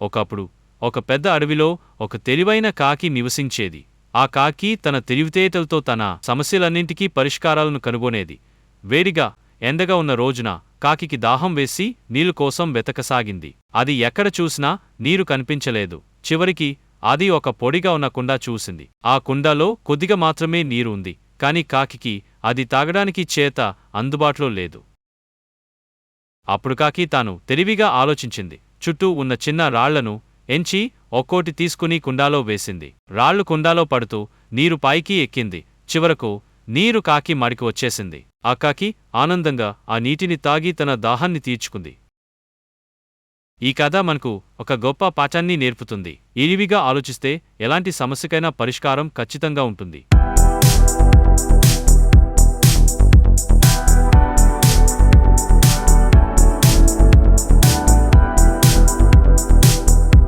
ఒకప్పుడు ఒక పెద్ద అడవిలో ఒక తెలివైన కాకి నివసించేది. ఆ కాకి తన తెలివితేటలతో తన సమస్యలన్నింటికీ పరిష్కారాలను కనుగొనేది. వేడిగా ఎండగా ఉన్న రోజున కాకికి దాహం వేసి నీళ్ళు కోసం వెతకసాగింది. అది ఎక్కడ చూసినా నీరు కనిపించలేదు. చివరికి అది ఒక పొడిగా ఉన్న కుండ చూసింది. ఆ కుండలో కొద్దిగా మాత్రమే నీరు ఉంది కాని కాకికి అది తాగడానికి చేత అందుబాటులో లేదు. అప్పుడు కాకి తాను తెలివిగా ఆలోచించింది. చుట్టూ ఉన్న చిన్న రాళ్ళను ఎంచి ఒక్కోటి తీసుకుని కుండాలో వేసింది. రాళ్ళు కుండాలో పడుతూ నీరు పైకి ఎక్కింది. చివరకు నీరు కాకి మడికి వచ్చేసింది. ఆ కాకి ఆనందంగా ఆ నీటిని తాగి తన దాహాన్ని తీర్చుకుంది. ఈ కథ మనకు ఒక గొప్ప పాఠాన్ని నేర్పుతుంది. ఇరివిగా ఆలోచిస్తే ఎలాంటి సమస్యకైనా పరిష్కారం ఖచ్చితంగా ఉంటుంది.